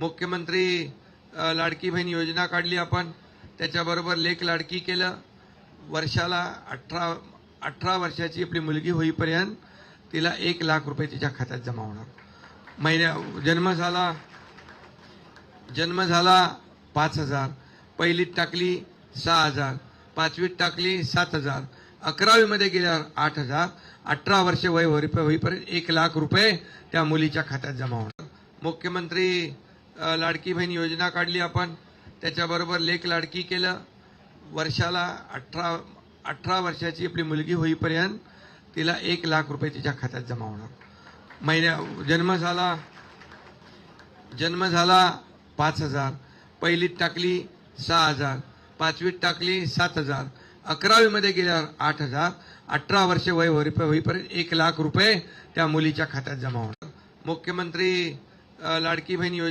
मुख्यमंत्री लाडकी बहीण योजना काढली आपण. त्याच्याबरोबर लेख लाडकी केलं. वर्षाला अठरा अठरा वर्षाची आपली मुलगी होईपर्यंत तिला एक लाख रुपये तिच्या खात्यात जमा होणार. महिन्या जन्म झाला जन्म झाला पाच हजार. पहिलीत टाकली सहा हजार. पाचवीत टाकली सात हजार. अकरावीमध्ये गेल्यावर आठ हजार. अठरा वर्ष वय होई- होईपर्यंत एक लाख रुपये त्या मुलीच्या खात्यात जमा होणार. मुख्यमंत्री लाडकी बहीण योजना काढली आपण. त्याच्याबरोबर लेख लाडकी केलं. वर्षाला अठरा अठरा वर्षाची आपली मुलगी होईपर्यंत तिला एक लाख रुपये तिच्या खात्यात जमा होणार. महिन्या जन्म झाला जन्म झाला पाच हजार. पहिलीत टाकली सहा हजार. पाचवीत टाकली सात हजार. अकरावीमध्ये गेल्यावर आठ हजार. अठरा वर्ष वय होईपर्यंत एक लाख रुपये त्या मुलीच्या खात्यात जमा होणार. मुख्यमंत्री लाडकी बहीण योजना